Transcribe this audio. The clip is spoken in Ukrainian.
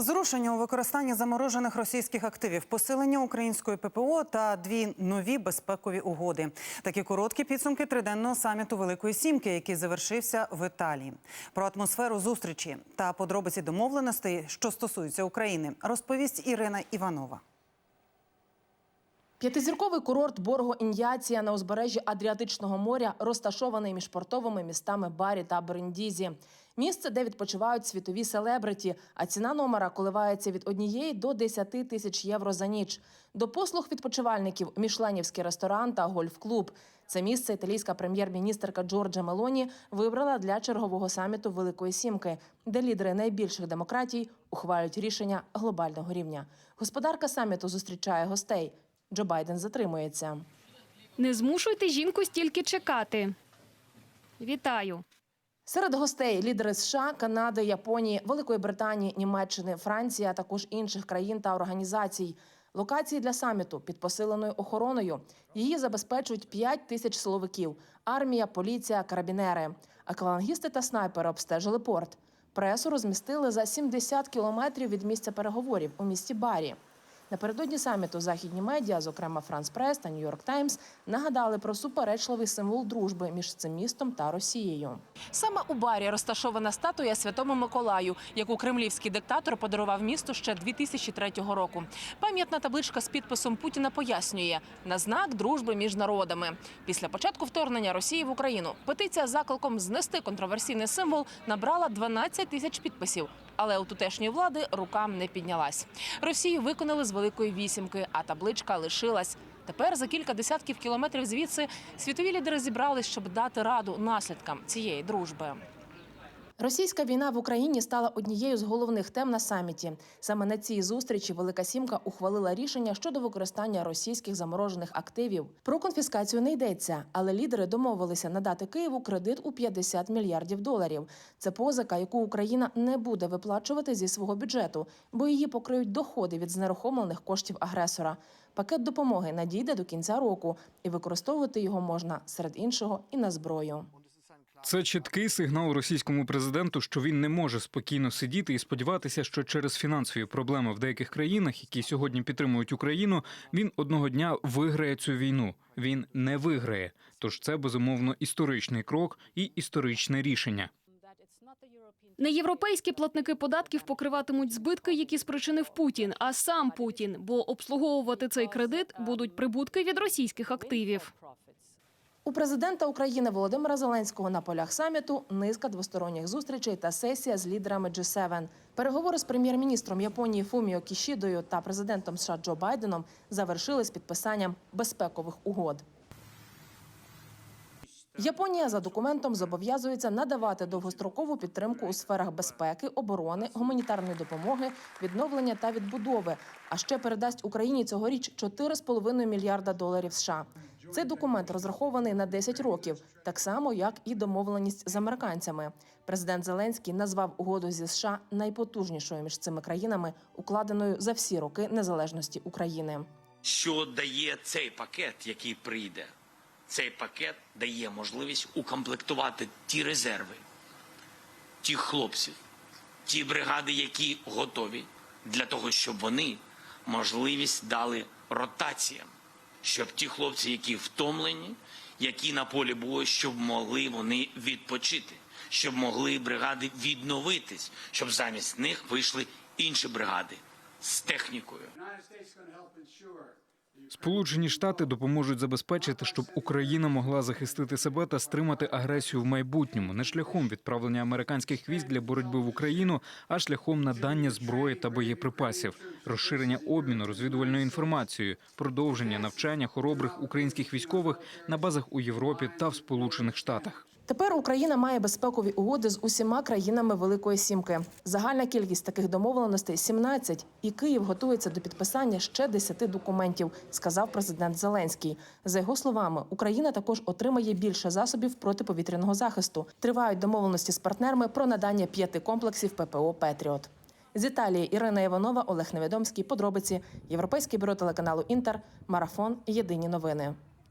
Зрушення у використанні заморожених російських активів, посилення української ППО та дві нові безпекові угоди. Такі короткі підсумки триденного саміту Великої Сімки, який завершився в Італії. Про атмосферу зустрічі та подробиці домовленостей, що стосуються України, розповість Ірина Іванова. П'ятизірковий курорт Борго Ін'яція на узбережжі Адріатичного моря розташований між портовими містами Барі та Бриндізі. Місце, де відпочивають світові селебриті, а ціна номера коливається від однієї до 10 тисяч євро за ніч. До послуг відпочивальників мішленівський ресторан та гольф-клуб. Це місце італійська прем'єр-міністерка Джорджа Мелоні вибрала для чергового саміту Великої Сімки, де лідери найбільших демократій ухвалюють рішення глобального рівня. Господарка саміту зустрічає гостей. Джо Байден затримується. Не змушуйте жінку стільки чекати. Вітаю. Серед гостей лідери США, Канади, Японії, Великої Британії, Німеччини, Франції, а також інших країн та організацій. Локації для саміту під посиленою охороною. Її забезпечують 5 тисяч силовиків: армія, поліція, карабінери. Аквалангісти та снайпери обстежили порт. Пресу розмістили за 70 кілометрів від місця переговорів у місті Барі. Напередодні саміту західні медіа, зокрема Франс Прес та Нью-Йорк Таймс, нагадали про суперечливий символ дружби між цим містом та Росією. Саме у барі розташована статуя Святому Миколаю, яку кремлівський диктатор подарував місту ще 2003 року. Пам'ятна табличка з підписом Путіна пояснює на знак дружби між народами. Після початку вторгнення Росії в Україну петиція з закликом знести контроверсійний символ набрала 12 тисяч підписів. Але у тутешньої влади рукам не піднялась. Росію виконали з великої вісімки, а табличка лишилась. Тепер за кілька десятків кілометрів звідси світові лідери зібрались, щоб дати раду наслідкам цієї дружби. Російська війна в Україні стала однією з головних тем на саміті. Саме на цій зустрічі Велика Сімка ухвалила рішення щодо використання російських заморожених активів. Про конфіскацію не йдеться, але лідери домовилися надати Києву кредит у 50 мільярдів доларів. Це позика, яку Україна не буде виплачувати зі свого бюджету, бо її покриють доходи від знерухомлених коштів агресора. Пакет допомоги надійде до кінця року, і використовувати його можна серед іншого і на зброю. Це чіткий сигнал російському президенту, що він не може спокійно сидіти і сподіватися, що через фінансові проблеми в деяких країнах, які сьогодні підтримують Україну, він одного дня виграє цю війну. Він не виграє. Тож це безумовно історичний крок і історичне рішення. Не європейські платники податків покриватимуть збитки, які спричинив Путін, а сам Путін, бо обслуговувати цей кредит будуть прибутки від російських активів. У президента України Володимира Зеленського на полях саміту низка двосторонніх зустрічей та сесія з лідерами G7. Переговори з прем'єр-міністром Японії Фуміо Кішідою та президентом США Джо Байденом завершились підписанням безпекових угод. Японія за документом зобов'язується надавати довгострокову підтримку у сферах безпеки, оборони, гуманітарної допомоги, відновлення та відбудови. А ще передасть Україні цьогоріч 4,5 мільярда доларів США. Цей документ розрахований на 10 років, так само як і домовленість з американцями. Президент Зеленський назвав угоду зі США найпотужнішою між цими країнами, укладеною за всі роки незалежності України. що дає цей пакет, який прийде. Цей пакет дає можливість укомплектувати ті резерви, тих хлопців, ті бригади, які готові для того, щоб вони можливість дали ротаціям, щоб ті хлопці, які втомлені, які на полі бою, щоб могли вони відпочити, щоб могли бригади відновитись, щоб замість них вийшли інші бригади з технікою. Сполучені Штати допоможуть забезпечити, щоб Україна могла захистити себе та стримати агресію в майбутньому, не шляхом відправлення американських військ для боротьби в Україну, а шляхом надання зброї та боєприпасів, розширення обміну розвідувальною інформацією, продовження навчання хоробрих українських військових на базах у Європі та в Сполучених Штатах. Тепер Україна має безпекові угоди з усіма країнами Великої Сімки. Загальна кількість таких домовленостей 17, і Київ готується до підписання ще 10 документів, сказав президент Зеленський. За його словами, Україна також отримає більше засобів протиповітряного захисту. Тривають домовленості з партнерами про надання п'яти комплексів ППО Петріот. З Італії Ірина Іванова, Олег Невідомський. Подробиці Європейське бюро телеканалу Інтер. Марафон. Єдині новини.